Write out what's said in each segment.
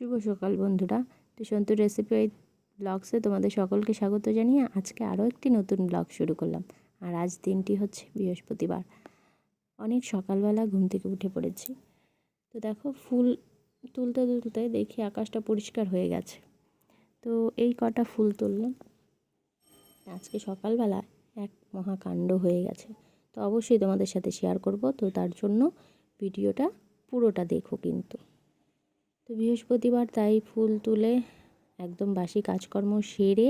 সকাল বন্ধুরা। তো সন্তু রেসিপি ব্লগসে তোমাদের সকলকে স্বাগত জানিয়ে আজকে আরও একটি নতুন ব্লগ শুরু করলাম। আর আজ দিনটি হচ্ছে বৃহস্পতিবার। অনেক সকালবেলা ঘুম থেকে উঠে পড়েছি। তো দেখো ফুল তুলতে তুলতে দেখি আকাশটা পরিষ্কার হয়ে গেছে। তো এই কটা ফুল তুললাম। আজকে সকালবেলা এক মহাকাণ্ড হয়ে গেছে। তো অবশ্যই তোমাদের সাথে শেয়ার করব। তো তার জন্য ভিডিওটা পুরোটা দেখো কিন্তু। তো বৃহস্পতিবার তাই ফুল তুলে একদম বাসি কাজকর্ম সেরে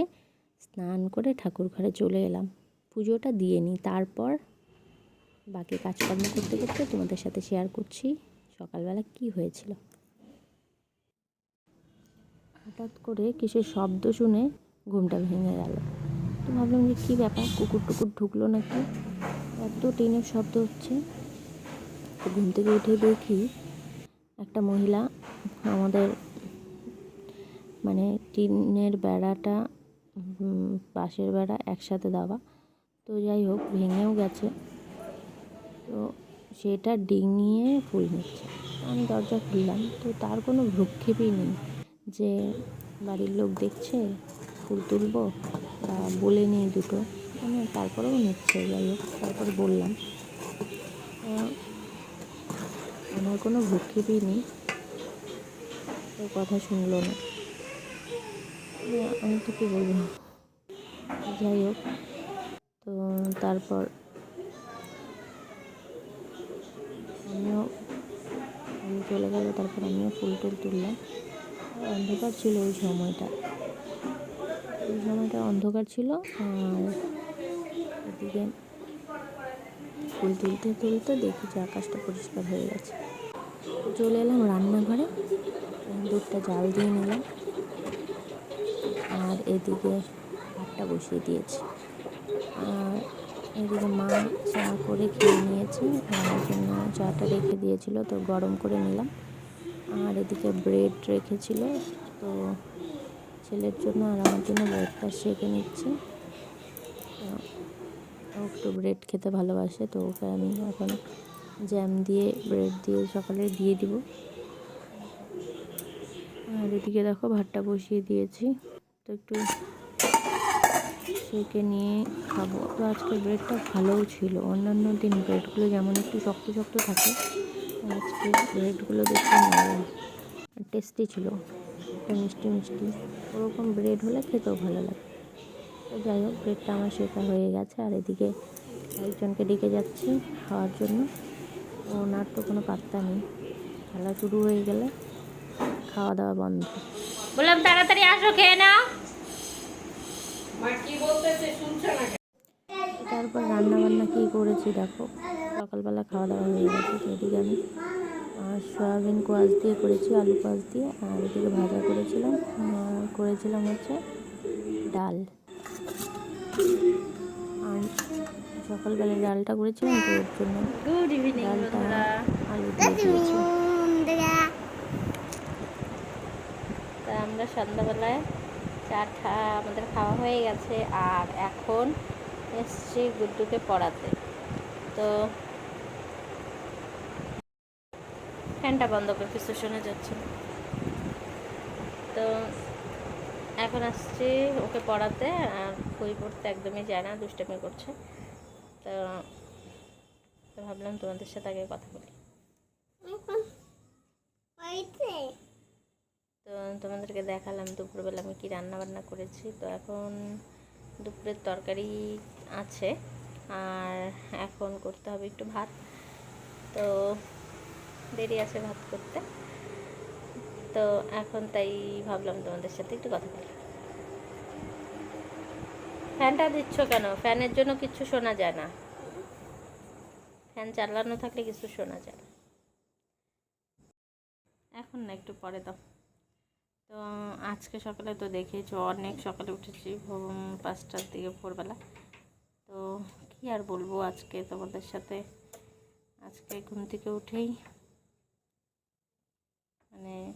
স্নান করে ঠাকুর ঘরে চলে এলাম। পুজোটা দিয়ে নিই, তারপর বাকি কাজকর্ম করতে করতে তোমাদের সাথে শেয়ার করছি সকালবেলা কি হয়েছিল। হঠাৎ করে কিসের শব্দ শুনে ঘুমটা ভেঙে গেল। তো ভাবলাম যে কী ব্যাপার, কুকুর টুকুর ঢুকলো নাকি? এত টিনের শব্দ হচ্ছে। ঘুম থেকে উঠে দেখি একটা মহিলা আমাদের মানে টিনের বেড়াটা পাশের বেড়া একসাথে দেওয়া। তো যাই হোক, ভেঙেও গেছে। তো সেটা ডিঙিয়ে ফুল নিচ্ছে। আমি দরজা খুললাম। তো তার কোনো ভ্রুক্ষেপই নেই যে বাড়ির লোক দেখছে ফুল তুলবো বলে নেই দুটো। মানে তারপরেও নিচ্ছে, যাই হোক, তারপর বললাম। আমার কোনো ভ্রুক্ষেপই নেই। তো কথা শুনলো না। আমি তো কী বলব। যাই হোক, তো তারপর আমিও আমি চলে গেলো তারপর আমিও ফুল টুল তুললাম। অন্ধকার ছিল ওই সময়টা। ওই সময়টা অন্ধকার ছিল আর এদিকে ফুল তুলতে তুলতে দেখি যে আকাশটা পরিষ্কার হয়ে গেছে। চলে এলাম রান্নাঘরে। দুধটা জাল দিয়ে নিলাম। আর এদিকে ভাতটা বসিয়ে দিয়েছি। আর এদিকে মা চা করে খেয়ে নিয়েছে। আমার জন্য চাটা রেখে দিয়েছিল, তো গরম করে নিলাম। আর এদিকে ব্রেড রেখেছিল, তো ছেলের জন্য আর আমার জন্য ব্রেডটা সেঁকে ও একটু ব্রেড খেতে ভালোবাসে, তো ওকে আমি এখন জ্যাম দিয়ে ব্রেড দিয়ে সকালে দিয়ে দিব। আর এদিকে দেখো ভাতটা বসিয়ে দিয়েছি। তো একটু সেকে নিয়ে খাব। তো আজকে ব্রেডটা ভালোও ছিল। অন্যান্য দিন ব্রেডগুলো যেমন একটু শক্ত শক্ত থাকে, আজকে ব্রেডগুলো দেখতে নরম টেস্টি ছিল মিষ্টি মিষ্টি। ওরকম ব্রেড হলে খেতেও ভালো লাগে। তো যাই হোক ব্রেডটা আমার শেখা হয়ে গেছে। আর এদিকে একজনকে ডেকে যাচ্ছি খাওয়ার জন্য। ওনার তো কোনো পাত্তা নেই। খেলা শুরু হয়ে গেলে খাওয়া দাওয়া বন্ধ। বললাম তাড়াতাড়ি আসো খেয়ে নাও। তারপর রান্না বান্না কী করেছি দেখো। সকালবেলা খাওয়া দাওয়া হয়ে গেছে এদিকে আমি আর সয়াবিন কোয়াশ দিয়ে করেছি আলু কোয়াশ দিয়ে আর এদিকে ভাজা করেছিলাম করেছিলাম হচ্ছে ডাল। আর সকালবেলা ডালটা করেছিলাম তো ওর জন্য গুড ইভিনিং ডালটা বন্ধুরা। আলু দিয়ে দিয়েছি। তা আমরা সন্ধ্যাবেলায় চা খা- আমাদের খাওয়া হয়ে গেছে আর এখন এসছি গুড্ডুকে পড়াতে। তো ফ্যানটা বন্ধ করে কিছু শোনা যাচ্ছে তো এখন আসছি ওকে পড়াতে আর বই পড়তে একদমই যায় না দুষ্টামি করছে। তো তো ভাবলাম তোমাদের সাথে আগে কথা বলি। তো তোমাদেরকে দেখালাম দুপুরবেলা আমি কি রান্না বান্না করেছি। তো এখন দুপুরের তরকারি আছে আর এখন করতে হবে একটু ভাত। তো দেরি আছে ভাত করতে। তো এখন তাই ভাবলাম তোমাদের সাথে একটু কথা বলি। ফ্যানটা দিচ্ছ কেন? ফ্যানের জন্য কিছু শোনা যায় না। ফ্যান চালানো থাকলে কিছু শোনা যায় না। এখন না, একটু পরে দাও। তো, আজকে সকালে তো দেখেছ অনেক সকালে উঠেছি পাঁচটার দিকে ভোরবেলা। তো, কি আর বলব আজকে তোমাদের সাথে? আজকে ঘুম থেকে উঠেই মানে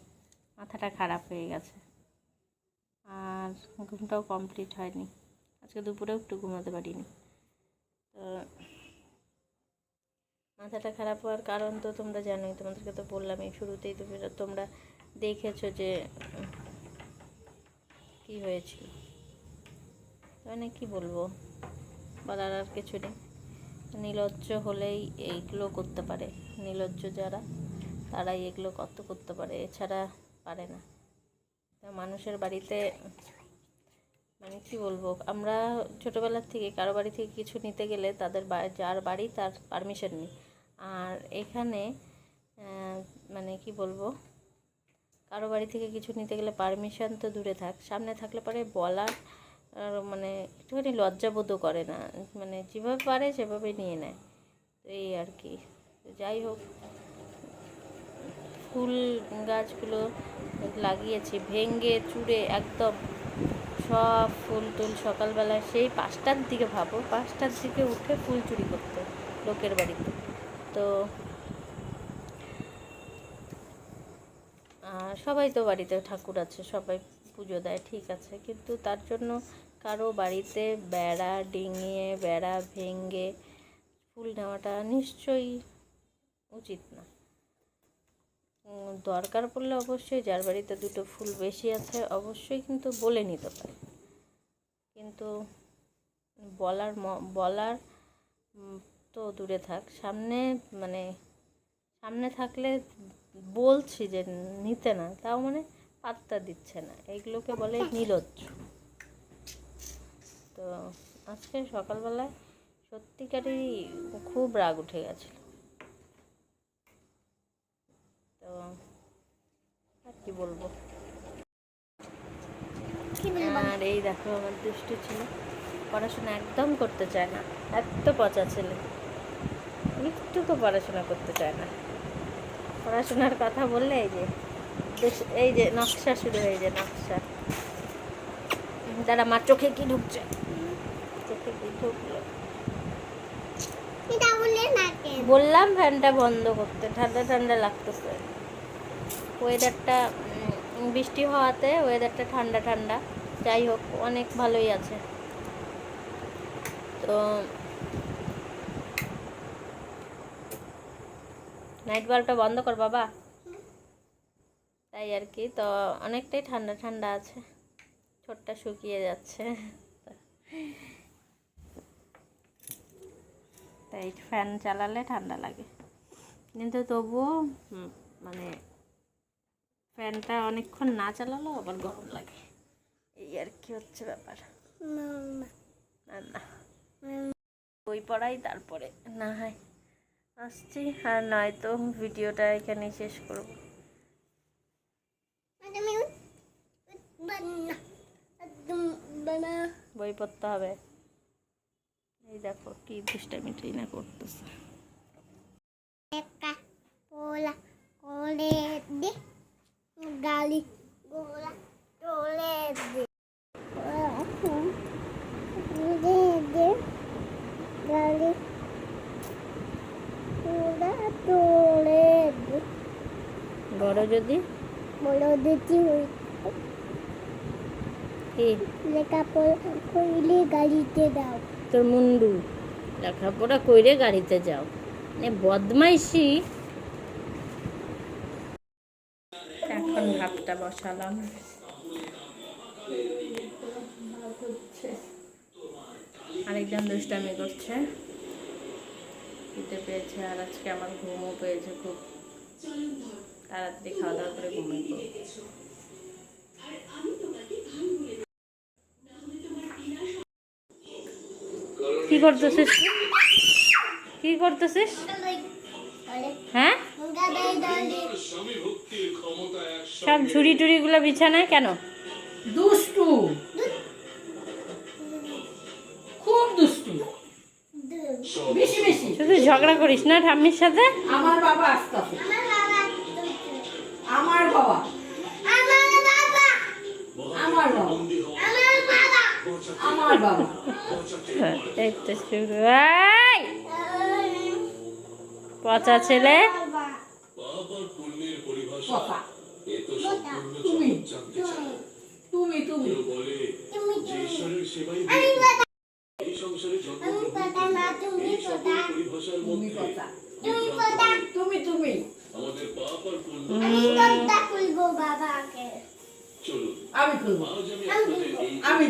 মাথাটা খারাপ হয়ে গেছে। আর ঘুমটাও কমপ্লিট হয়নি। আজকে দুপুরেও একটু ঘুমাতে পারিনি। তো মাথাটা খারাপ হওয়ার কারণ তো তোমরা জানোই, তোমাদেরকে তো বললামই শুরুতেই তুমি তোমরা দেখেছ যে, কি হয়েছিল মানে কি বলব, বলার আর কিছু নেই। নির্লজ্জ হলেই এইগুলো করতে পারে। নির্লজ্জ যারা, তারাই এগুলো কত করতে পারে, এছাড়া পারে না। মানুষের বাড়িতে মানে কি বলব, আমরা ছোটোবেলার থেকে কারও বাড়ি থেকে কিছু নিতে গেলে তাদের যার বাড়ি তার পারমিশন নিই। আর এখানে মানে কি বলব, কারও বাড়ি থেকে কিছু নিতে গেলে পারমিশন তো দূরে থাক। সামনে থাকলে পরে বলার মানে একটুখানি লজ্জাবোধও করে না। মানে যেভাবে পারে সেভাবে নিয়ে নেয়। তো এই আর কি। যাই হোক, ফুল গাছগুলো লাগিয়েছি ভেঙ্গে চুড়ে, একদম সব ফুল টুল সকালবেলা সেই পাঁচটার দিকে ভাবো, পাঁচটার দিকে উঠে ফুল চুরি করতে লোকের বাড়িতে। তো সবাই তো বাড়িতে ঠাকুর আছে, সবাই পুজো দেয়, ঠিক আছে। কিন্তু তার জন্য কারও বাড়িতে বেড়া ডিঙিয়ে, বেড়া ভেঙে ফুল নেওয়াটা নিশ্চয়ই উচিত না। দরকার পড়লে অবশ্যই, যার বাড়িতে দুটো ফুল বেশি আছে অবশ্যই কিন্তু বলে নিতে পারে। কিন্তু বলার বলার তো দূরে থাক। সামনে মানে সামনে থাকলে বলছি যে নিতে না, তাও মানে পাত্তা দিচ্ছে না। এইগুলোকে বলে নির্লজ্জ তো আজকে সকালবেলায় সত্যিকারই খুব রাগ উঠে গেছিল। তো আর কি বলব? আর এই দেখো আমার দুষ্টু ছিল। পড়াশোনা একদম করতে চায় না। এত পচা ছেলে। একটুকু পড়াশোনা করতে চায় না। পড়াশোনার কথা বললে এই যে এই যে নকশা শুরু হয়ে যে নকশা। দাঁড়া মার চোখে কি ঢুকছে? চোখে কি ঢুকলো? বললাম ফ্যানটা বন্ধ করতে ঠান্ডা ঠান্ডা লাগতেছে। ওয়েদারটা বৃষ্টি হওয়াতে ওয়েদারটা ঠান্ডা ঠান্ডা। যাই হোক, অনেক ভালোই আছে। তো নাইট বাল্বটা বন্ধ কর বাবা। তাই আর কি, তো অনেকটাই ঠান্ডা ঠান্ডা আছে। ঠোঁটটা শুকিয়ে যাচ্ছে। তাই ফ্যান চালালে ঠান্ডা লাগে। কিন্তু তবুও মানে ফ্যানটা অনেকক্ষণ না চালালেও আবার গরম লাগে। এই আর কি হচ্ছে ব্যাপার? না বই পড়াই তারপরে না হয় আসছি আর নয়তো ভিডিওটা এখানে শেষ করব। বানা বই পড়তে হবে। এই দেখো কি দুষ্টামি না করতেছে একা পোলা কোলে দে গালি গোলা তোলে দে দে দে গালি তোলে বড় যদি বলো দিচ্ছি হই কি লেখাপড়া কইলে গাড়িতে দাও তোর মুন্ডু লেখাপড়া কইরে গাড়িতে যাও মানে বদমাইশি এখন ভাতটা বসালাম। আরেকজন দুষ্টামি করছে। খেতে পেয়েছে আর আজকে আমার ঘুমও পেয়েছে খুব। তাড়াতাড়ি খাওয়া দাওয়া করে ঘুমিয়ে কি করতেছিস? কি করতেছিস? হ্যাঁ? সব ঝুড়ি টুড়িগুলো বিছানায় কেন? দুষ্টু বেশি বেশি। শুধু ঝগড়া করিস না ঠাম্মির সাথে? আমার বাবা আসতেছে আমার বাবা আমার বাবা। আমার বাবা। এই শুরু! পচা ছেলে? কথা তুমি। তুমি তুমি তুমি কথা তুমি তুমি। আমি খুলবো আমি খুলবো। আমি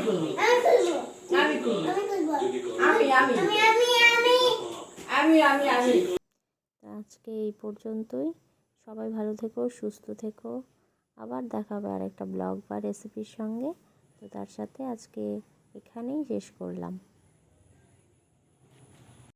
আমি খুলবো। আমি আমি আমি আমি আমি আমি। আমি আমি আমি। আজকে এই পর্যন্তই। সবাই ভালো থেকো সুস্থ থেকো। আবার দেখা হবে আর একটা ব্লগ বা রেসিপির সঙ্গে। তো তার সাথে আজকে এখানেই শেষ করলাম।